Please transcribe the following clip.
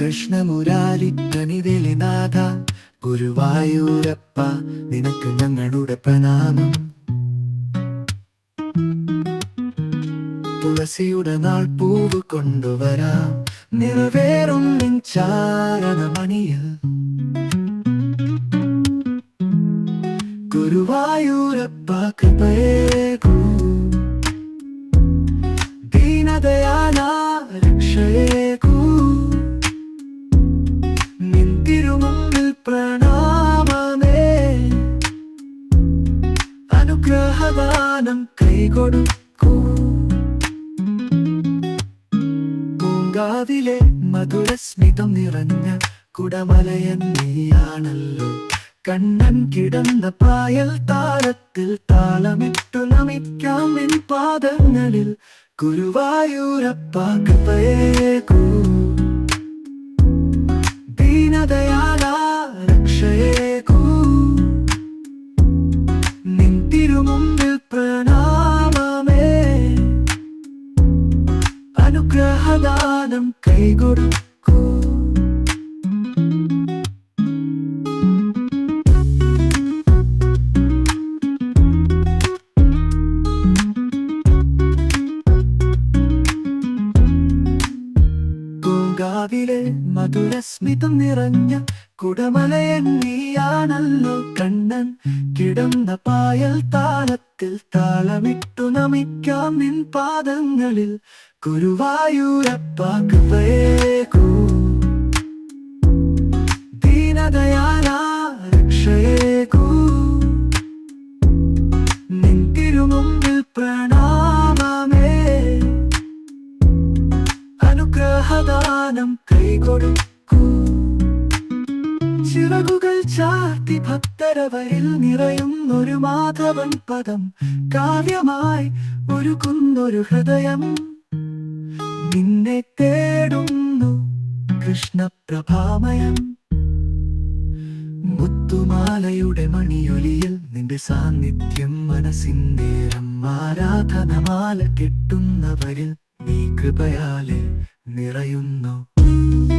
കൃഷ്ണമുരാരിക്കനിവേലിനാഥ ഗുരുവായൂരപ്പ നിനക്ക് ഞങ്ങളുടെ പ്രണാമം. തുളസിയുടെ നാൾ പൂവ് കൊണ്ടുവരാം നിറവേറും ചാരണമണിയ ഗുരുവായൂരപ്പ കൃപയേകൂ അനുഗ്രഹദാനം കൈകൊടുക്കൂ. പൂങ്കാവിലെ മധുരസ്മിതം നിറഞ്ഞ കുടമലയൻ നീയാണല്ലോ. കണ്ണൻ കിടന്ന പായൽ താരത്തിൽ താളമിട്ടു നമിക്കാം എൻ പാദങ്ങളിൽ. ഗുരുവായൂരപ്പ കൃപയേകൂ. അനുഗ്രഹദാനം കൈകൊടുക്കൂ മധുരസ്മിതം നിറഞ്ഞ കുടമലയൻ നീയാണല്ലോ കണ്ണൻ. കിടന്ന പായൽ താളത്തിൽ താളമിട്ടു നമിക്കാം നിൻ പാദങ്ങളിൽ. ഗുരുവായൂരപ്പ കൃപയേകൂ ദീനദയാല നിൻ തിരുമുമ്പിൽ പ്രണാമമേ കൈകൊടുക്കൂ ചിറകുകൾ ചാർത്തി ഭക്തരവരിൽ നിറയുന്നൊരു മാധവൻ പദം. കാവ്യമായി ഒരുക്കുന്നൊരു ഹൃദയം. നിന്നെ തേടുന്നു കൃഷ്ണപ്രഭാമയം. മുത്തുമാലയുടെ മണിയൊലിയിൽ നിന്റെ സാന്നിധ്യം മനസ്സിന്നേരം ആരാധനമാല കെട്ടുന്നവരിൽ നീ കൃപയാലെ നിറയുന്നു. Bye.